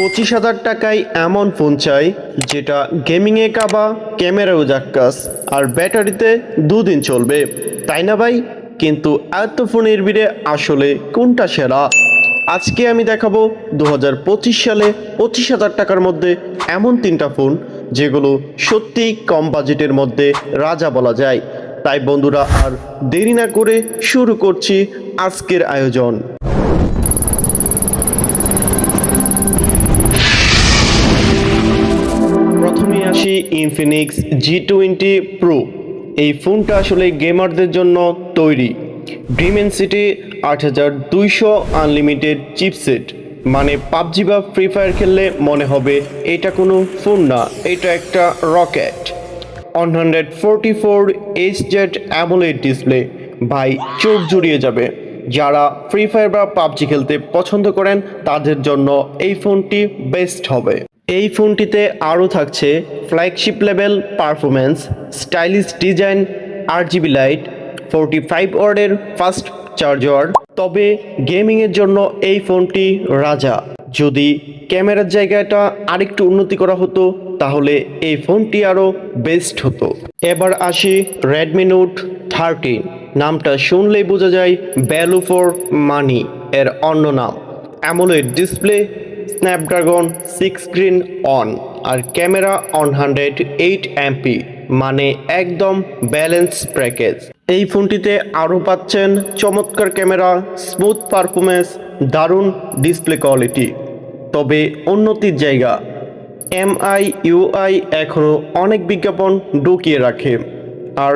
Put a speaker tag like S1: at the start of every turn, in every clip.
S1: পঁচিশ হাজার টাকায় এমন ফোন চাই, যেটা গেমিংয়ে কাবা ক্যামেরাও জাক্কাস, আর ব্যাটারিতে দুদিন চলবে। তাই না ভাই? কিন্তু এত ফোনের ভিড়ে আসলে কোনটা সেরা? আজকে আমি দেখাবো দু হাজার পঁচিশ সালে পঁচিশ হাজার টাকার মধ্যে এমন তিনটা ফোন, যেগুলো সত্যিই কম বাজেটের মধ্যে রাজা বলা যায়। তাই বন্ধুরা, আর দেরি না করে শুরু করছি আজকের আয়োজন। আসি ইনফিনিক্স জি টোয়েন্টি প্রো এই ফোনটা আসলে গেমারদের জন্য তৈরি। ড্রিমেন সিটি আট হাজার দুইশো আনলিমিটেড চিপসেট মানে পাবজি বা ফ্রি ফায়ার খেললে মনে হবে এটা কোনো ফোন না, এটা একটা rocket one hundred forty four H Z AMOLED display ভাই চোখ জুড়িয়ে যাবে। যারা ফ্রি ফায়ার বা পাবজি খেলতে পছন্দ করেন, তাদের জন্য এই ফোনটি বেস্ট হবে। এই ফোনটিতে আরও থাকছে flagship level performance stylish design আর জিবি লাইট ফোরটি ফাইভ ওয়ার্ডের ফাস্ট চার্জার তবে গেমিংয়ের জন্য এই ফোনটি রাজা। যদি ক্যামেরার জায়গাটা আরেকটু উন্নতি করা হতো, তাহলে এই ফোনটি আরও বেস্ট হতো। এবার আসি রেডমি নোট থার্টিন নামটা শুনলেই বোঝা যায় ভ্যালু ফর মানি এর অন্য নাম। AMOLED display Snapdragon six screen on R camera on hundred eight MP মানে একদম ব্যালেন্স প্যাকেজ এই ফোনটিতে আরও পাচ্ছেন চমৎকার ক্যামেরা স্মুথ পারফরমেন্স দারুণ ডিসপ্লে কোয়ালিটি তবে উন্নতির জায়গা এমআই ইউআই এখনও অনেক বিজ্ঞাপন ঢুকিয়ে রাখে। আর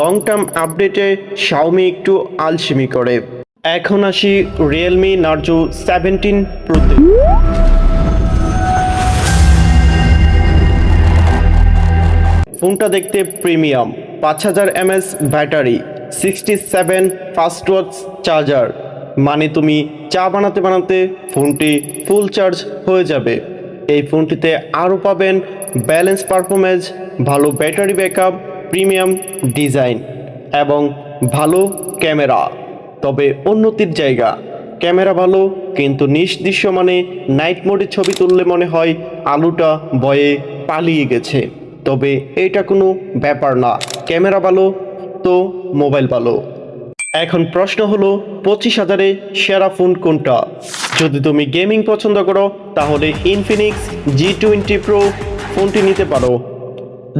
S1: লং টার্ম আপডেটে শাওমি একটু আলসেমি করে। এখন আসি রিয়েলমি নার্জো সেভেন্টিন প্রোতে ফোনটা দেখতে প্রিমিয়াম পাঁচ হাজার MS battery sixty seven fast watt charger মানে তুমি চা বানাতে বানাতে ফোনটি ফুল চার্জ হয়ে যাবে। এই ফোনটিতে আরও পাবেন ব্যালেন্স পারফরমেন্স ভালো ব্যাটারি ব্যাকআপ প্রিমিয়াম ডিজাইন এবং ভালো ক্যামেরা তবে উন্নতির জায়গা। ক্যামেরা ভালো, কিন্তু নির্দিষ্ট মানে নাইট মোডে ছবি তুললে মনে হয় আলুটা বয়ে পালিয়ে গেছে। তবে এটা কোনো ব্যাপার না, ক্যামেরা ভালো তো মোবাইল ভালো। এখন প্রশ্ন হলো, পঁচিশ হাজারে সেরা ফোন কোনটা? যদি তুমি গেমিং পছন্দ করো, তাহলে ইনফিনিক্স জি টোয়েন্টি প্রো ফোনটি নিতে পারো।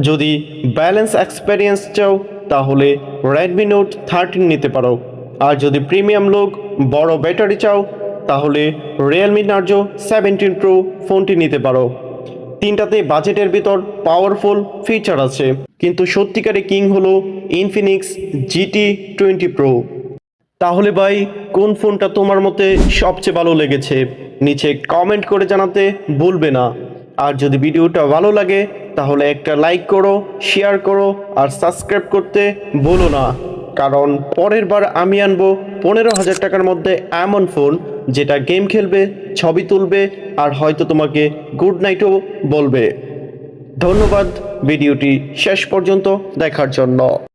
S1: যদি ব্যালেন্স এক্সপেরিয়েন্স চাও, তাহলে রেডমি নোট থার্টিন নিতে পারো। আর যদি প্রিমিয়াম লুক বড় ব্যাটারি চাও, তাহলে রিয়েলমি নার্জো সেভেন্টিন প্রো ফোনটি নিতে পারো। তিনটাতে বাজেটের ভিতর পাওয়ারফুল ফিচার আছে। কিন্তু সত্যিকারে কিং হলো ইনফিনিক্স জিটি টোয়েন্টি প্রো তাহলে ভাই, কোন ফোনটা তোমার মতে সবচেয়ে ভালো লেগেছে? নিচে কমেন্ট করে জানাতে ভুলবে না। আর যদি ভিডিওটা ভালো লাগে, তাহলে একটা লাইক করো শেয়ার করো, আর সাবস্ক্রাইব করতে ভুলো না। কারণ পরের বার আমি আনব পনেরো হাজার টাকার মধ্যে এমন ফোন যেটা গেম খেলবে, ছবি তুলবে আর হয়তো তোমাকে গুড নাইটও বলবে। ধন্যবাদ, ভিডিওটি শেষ পর্যন্ত দেখার জন্য।